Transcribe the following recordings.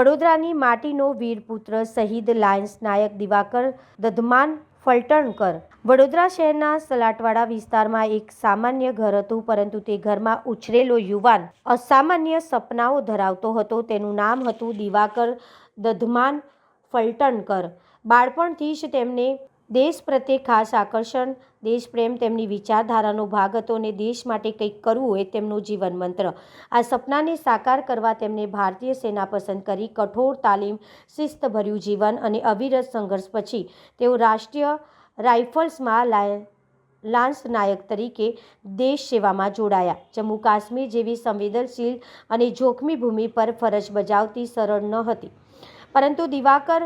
વડોદરાની માટીનો વીરપુત્ર શહીદ લાયન્સ નાયક દિવાકર દધમાન ફલટણકર. વડોદરા શહેરના સલાટવાડા વિસ્તારમાં એક સામાન્ય ઘર હતું, પરંતુ તે ઘરમાં ઉછરેલો યુવાન અસામાન્ય સપનાઓ ધરાવતો હતો. તેનું નામ હતું દિવાકર દધમાન ફલટણકર. બાળપણથી જ તેમને દેશ પ્રત્યે ખાસ આકર્ષણ દેશપ્રેમ તેમની વિચારધારાનો ભાગ હતો અને દેશ માટે કંઈક કરવું એ તેમનું જીવન મંત્ર. આ સપનાને સાકાર કરવા તેમને ભારતીય સેના પસંદ કરી કઠોર તાલીમ, શિસ્તભર્યું જીવન અને અવિરત સંઘર્ષ પછી તેઓ રાષ્ટ્રીય રાઇફલ્સમાં લાન્સ નાયક તરીકે દેશ સેવામાં જોડાયા. જમ્મુ કાશ્મીર જેવી સંવેદનશીલ અને જોખમી ભૂમિ પર ફરજ બજાવતી સરળ ન હતી. પરંતુ દિવાકર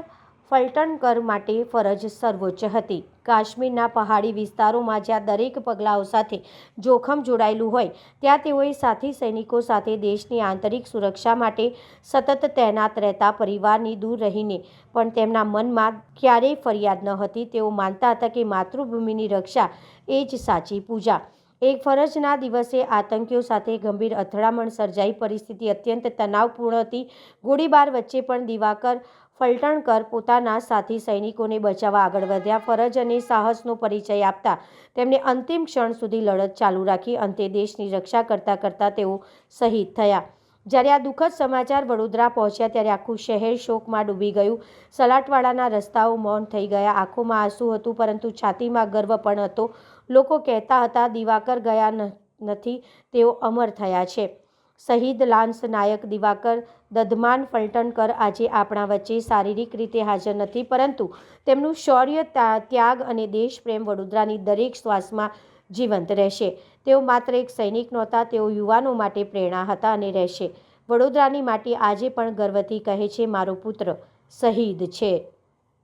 ફલટણકર માટે ફરજ સર્વોચ્ચ હતી. કાશ્મીરના પહાડી વિસ્તારોમાં જ્યાં દરેક પગલાઓ સાથે જોખમ જોડાયેલું હોય, ત્યાં તેઓએ સાથી સૈનિકો સાથે દેશની આંતરિક સુરક્ષા માટે સતત તૈનાત રહેતા પરિવારની દૂર રહીને, પણ તેમના મનમાં ક્યારેય ફરિયાદ ન હતી. તેઓ માનતા હતા કે માતૃભૂમિની રક્ષા એ જ સાચી પૂજા. એક ફરજના દિવસે આતંકીઓ સાથે ગંભીર અથડામણ સર્જાઈ. પરિસ્થિતિ અત્યંત તણાવપૂર્ણ હતી. ગોળીબાર વચ્ચે પણ દિવાકર ફલટણકર પોતાના સાથી સૈનિકોને બચાવવા આગળ વધ્યા. ફરજ અને સાહસનો પરિચય આપતા તેમને અંતિમ ક્ષણ સુધી લડત ચાલુ રાખી. અંતે દેશની રક્ષા કરતાં કરતાં તેઓ શહીદ થયા. જ્યારે આ દુઃખદ સમાચાર વડોદરા પહોંચ્યા ત્યારે આખું શહેર શોકમાં ડૂબી ગયું. સલાટવાડાના રસ્તાઓ મૌન થઈ ગયા. આંખોમાં આંસુ હતું, પરંતુ છાતીમાં ગર્વ પણ હતો. લોકો કહેતા હતા, દિવાકર ગયા નથી, તેઓ અમર થયા છે. શહીદ લાન્સ નાયક દિવાકર દધમાન ફલટણકર આજે આપણા વચ્ચે શારીરિક રીતે હાજર નથી, પરંતુ તેમનું શૌર્ય ત્યાગ અને દેશપ્રેમ વડોદરાની દરેક શ્વાસમાં જીવંત રહેશે. તેઓ માત્ર એક સૈનિક નહોતા, તેઓ યુવાનો માટે પ્રેરણા હતા અને રહેશે. વડોદરાની માટી આજે પણ ગર્વથી કહે છે, મારો પુત્ર શહીદ છે.